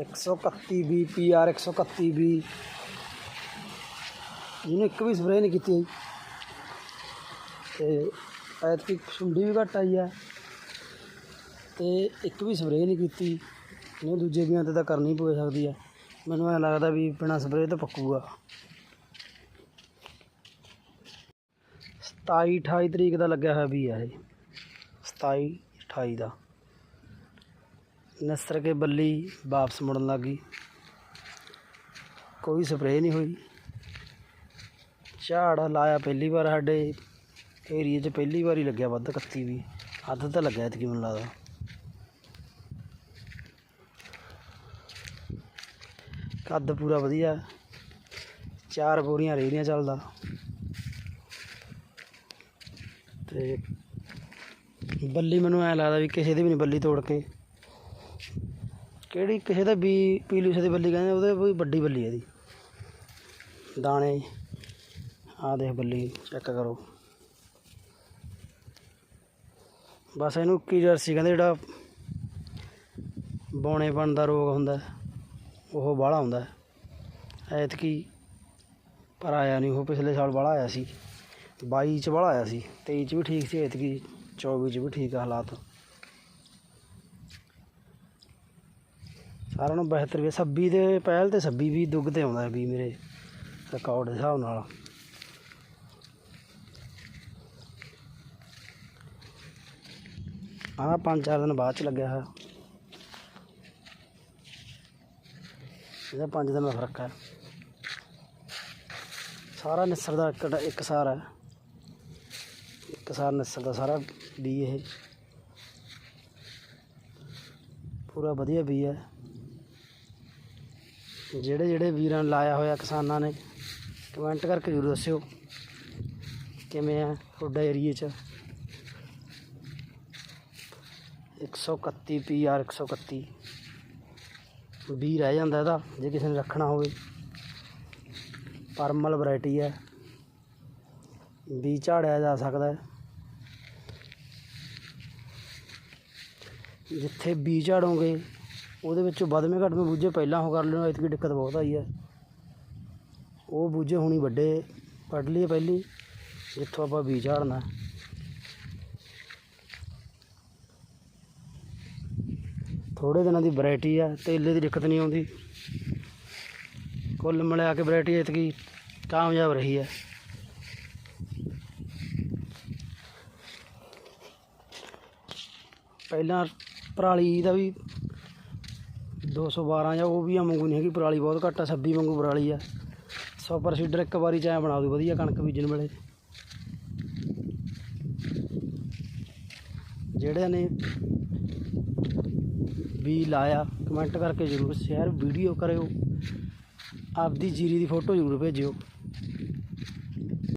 131 ਵੀ PR 131 ਵੀ। ਜਿਹਨੇ ਇੱਕ ਵੀ spray ਨਹੀਂ ਕੀਤੀ ਹੈ ਤੇ ਐਤਕੀ ਸੁੰਡੀ ਵੀ ਘੱਟ ਆਈ ਹੈ ਤੇ ਇੱਕ ਵੀ ਸਪਰੇਅ ਨਹੀਂ ਕੀਤੀ। ਨਹੀਂ ਦੂਜੇ ਵੀਆਂ ਤੇ ਤਾਂ ਕਰਨੀ ਪਵੇ ਸਕਦੀ ਹੈ ਮੈਨੂੰ ਐ ਲੱਗਦਾ ਵੀ ਬਿਨਾਂ ਸਪਰੇਅ ਤੋਂ ਪੱਕੂਗਾ। 27 28 ਤਰੀਕ ਦਾ ਲੱਗਿਆ ਹੋਇਆ ਵੀ ਆ ਇਹ। 27 28 ਦਾ। ਨਸਰ ਕੇ ਬੱਲੀ ਵਾਪਸ ਮੁੜਨ ਲੱਗ ਗਈ। ਕੋਈ ਸਪਰੇਅ ਨਹੀਂ ਹੋਈ। ਝਾੜ ਲਾਇਆ ਪਹਿਲੀ ਵਾਰ ਸਾਡੇ ਏਰੀਏ 'ਚ ਪਹਿਲੀ ਵਾਰ ਲੱਗਿਆ ਵੱਧ 31 ਵੀ ਅੱਧ ਤਾਂ ਲੱਗਿਆ ਇਤਕੀ ਮੈਨੂੰ ਲੱਗਦਾ। ਕੱਦ ਪੂਰਾ ਵਧੀਆ। ਚਾਰ ਬੋਰੀਆਂ ਰੇਹੜੀਆਂ ਚੱਲਦਾ। ਤੇ ਬੱਲੀ ਮੈਨੂੰ ਐ ਲੱਗਦਾ ਵੀ ਕਿਸੇ ਦੀ ਵੀ ਨਹੀਂ ਬੱਲੀ ਤੋੜ ਕੇ ਕਿਹੜੀ ਕਿਸੇ ਦਾ ਵੀ ਪੀਲੂਸੇ ਦੀ ਬੱਲੀ ਕਹਿੰਦੇ, ਉਹਦੇ ਵੀ ਵੱਡੀ ਬੱਲੀ ਹੈ ਇਹਦੀ। ਦਾਣੇ ਆਹ ਦੇਖ ਬੱਲੀ ਚੈੱਕ ਕਰੋ। ਬਸ ਇਹਨੂੰ ਕੀ ਜਰਸੀ ਕਹਿੰਦੇ, ਜਿਹੜਾ ਬੌਣੇ ਦਾ ਰੋਗ ਹੁੰਦਾ, ਉਹ ਬਾਹਲਾ ਹੁੰਦਾ। ਐਤਕੀ ਪਰ ਆਇਆ ਨਹੀਂ ਉਹ ਪਿਛਲੇ ਸਾਲ ਬਾਹਲਾ ਆਇਆ ਸੀ। 22 ਚ ਬਾਹਲਾ ਆਇਆ ਸੀ 23 ਚ ਵੀ ਠੀਕ ਸੀ, ਐਤਕੀ 24 ਚ ਵੀ ਠੀਕ ਆ ਹਾਲਾਤ। ਸਾਰਿਆਂ ਨੂੰ ਬਿਹਤਰ ਵੀ 26 ਦੇ ਪਹਿਲ ਤੇ 26 ਵੀ ਦੁੱਗ ਤੇ ਆਉਂਦਾ ਵੀ ਮੇਰੇ ਰਿਕਾਰਡ ਦੇ ਹਿਸਾਬ ਨਾਲ। ਆਹ ਪੰਜ ਚਾਰ ਦਿਨ ਬਾਅਦ ਚ ਲੱਗਿਆ ਹੋਇਆ। ਇਹਦਾ ਪੰਜ ਦਿਨ ਦਾ ਫ਼ਰਕ ਹੈ। ਸਾਰਾ ਨਿਸਰ ਦਾ ਇੱਕ ਇੱਕ ਸਾਰ ਹੈ। ਇੱਕ ਸਾਰ ਨਿਸਰ ਦਾ ਸਾਰਾ ਬੀ ਇਹ ਪੂਰਾ ਵਧੀਆ ਬੀ ਹੈ ਜਿਹੜੇ ਜਿਹੜੇ ਵੀਰਾਂ ਨੇ ਲਾਇਆ ਹੋਇਆ ਕਿਸਾਨਾਂ ਨੇ ਕਮੈਂਟ ਕਰਕੇ ਜ਼ਰੂਰ ਦੱਸਿਓ ਕਿਵੇਂ ਆ ਤੁਹਾਡਾ ਏਰੀਏ 'ਚ। 131 ਪੀਆਰ 131 ਵੀ ਰਹਿ ਜਾਂਦਾ ਇਹਦਾ, ਜੇ ਕਿਸੇ ਨੇ ਰੱਖਣਾ ਹੋਵੇ। ਪਰਮਲ ਵੈਰਾਈਟੀ ਹੈ। ਵੀ ਝਾੜਿਆ ਜਾ ਸਕਦਾ ਹੈ। ਜਿੱਥੇ ਬੀ ਝਾੜੋਗੇ ਉਹਦੇ ਵਿੱਚੋਂ ਵੱਧਵੇਂ ਘਟਵੇਂ ਬੂਝੇ ਪਹਿਲਾਂ ਉਹ ਕਰ ਲੈਣਾ, ਇਤਕੀ ਦਿੱਕਤ ਬਹੁਤ ਆਈ ਹੈ ਉਹ ਬੂਝੇ ਹੁਣੀ ਵੱਡੇ ਵੱਢ ਲਈਏ ਪਹਿਲੀ ਜਿੱਥੋਂ ਆਪਾਂ ਬੀ ਝਾੜਨਾ। ਹੈ। ਥੋੜੇ ਦਿਨਾਂ ਦੀ ਵੈਰਾਈਟੀ ਆ, ਤੇਲੇ ਦੀ ਦਿੱਕਤ ਨਹੀਂ ਆਉਂਦੀ। ਕੁੱਲ ਮਿਲਾ ਕੇ ਵੈਰਾਈਟੀ ਇਤਕੀ ਕਾਮਯਾਬ ਰਹੀ ਹੈ ਪਹਿਲਾਂ ਪਰਾਲੀ ਦਾ ਵੀ 212 ਜਾਂ ਉਹ ਵੀ ਆ ਵਾਂਗੂ ਨਹੀਂ ਹੈਗੀ, ਪਰਾਲੀ ਬਹੁਤ ਘੱਟ ਆ 26 ਵਾਂਗੂ ਪਰਾਲੀ ਆ। ਸੁਪਰ ਸੀਡਰ ਇੱਕ ਵਾਰੀ ਚ ਬਣਾ ਦੂ ਵਧੀਆ ਕਣਕ ਬੀਜਣ ਵੇਲੇ। ਜਿਹੜਿਆਂ ਨੇ ਵੀ ਲਾਇਆ ਕਮੈਂਟ ਕਰਕੇ ਜ਼ਰੂਰ ਸ਼ੇਅਰ ਵੀਡੀਓ ਕਰਿਓ। ਆਪਦੀ ਜੀਰੀ ਦੀ ਫੋਟੋ ਜ਼ਰੂਰ ਭੇਜਿਓ।